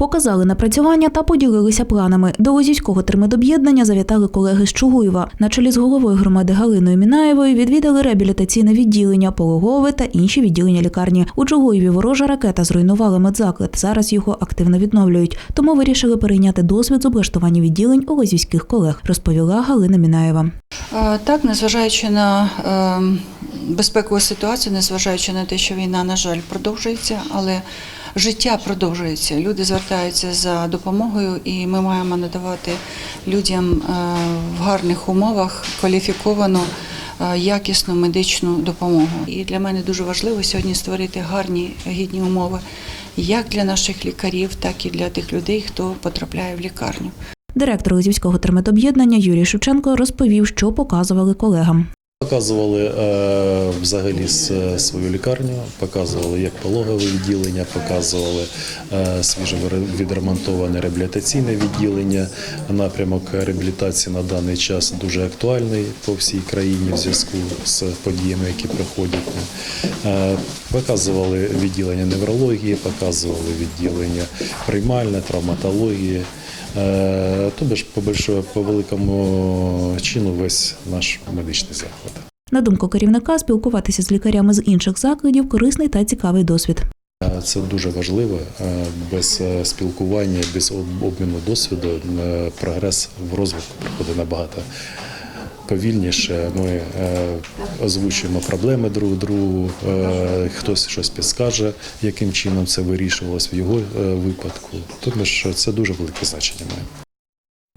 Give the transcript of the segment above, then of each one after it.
Показали напрацювання та поділилися планами. До Лозівського термедоб'єднання завітали колеги з Чугуєва. На чолі з головою громади Галиною Мінаєвою відвідали реабілітаційне відділення, пологове та інші відділення лікарні. У Чугуєві ворожа ракета зруйнувала медзаклад. Зараз його активно відновлюють. Тому вирішили перейняти досвід з облаштування відділень у лозівських колег, розповіла Галина Мінаєва. Е, Так, незважаючи на е, безпекову ситуацію, незважаючи на те, що війна, на жаль, продовжується, але життя продовжується. Люди звертаються за допомогою, і ми маємо надавати людям е, в гарних умовах кваліфіковану. е, Якісну медичну допомогу. І для мене дуже важливо сьогодні створити гарні гідні умови як для наших лікарів, так і для тих людей, хто потрапляє в лікарню. Директор Лозівського термедоб'єднання Юрій Шевченко розповів, що показували колегам. Показували е, взагалі свою лікарню, показували як пологове відділення, показували е, свіже відремонтоване реабілітаційне відділення. Напрямок реабілітації на даний час дуже актуальний по всій країні в зв'язку з подіями, які проходять. Е, показували відділення неврології, показували відділення приймальне, травматології. Е, Тобто ж по большому- по великому чину весь наш медичний заклад. На думку керівника, спілкуватися з лікарями з інших закладів корисний та цікавий досвід. Е, Це дуже важливо. Е, Без е, спілкування, без обміну досвіду е, прогрес в розвитку проходить набагато повільніше. Ми е, озвучуємо проблеми друг другу, е, хтось щось підскаже, яким чином це вирішувалось в його е, випадку. Тому що це дуже велике значення має.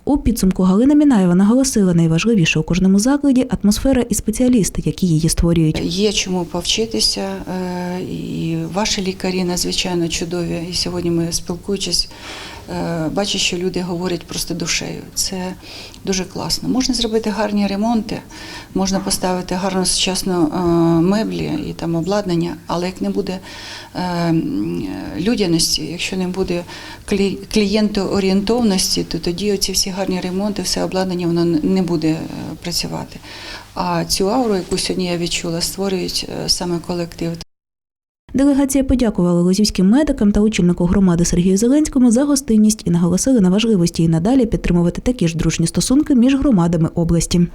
У підсумку Галина Мінаєва наголосила найважливіше у кожному закладі атмосфера і спеціалісти, які її створюють. Є чому повчитися, е, і ваші лікарі надзвичайно чудові. І сьогодні ми спілкуючись, е, бачу, що люди говорять просто душею. Це дуже класно. Можна зробити гарні ремонти, можна поставити гарну сучасну е, меблі і там обладнання, але як не буде е, людяності, якщо не буде клі- клієнтоорієнтовності, то тоді оці всі гарні ремонти, все обладнання воно не буде е, працювати. А цю ауру, яку сьогодні я відчула, створюють е, саме колектив. Делегація подякувала лозівським медикам та очільнику громади Сергію Зеленському за гостинність і наголосили на важливості і надалі підтримувати такі ж дружні стосунки між громадами області.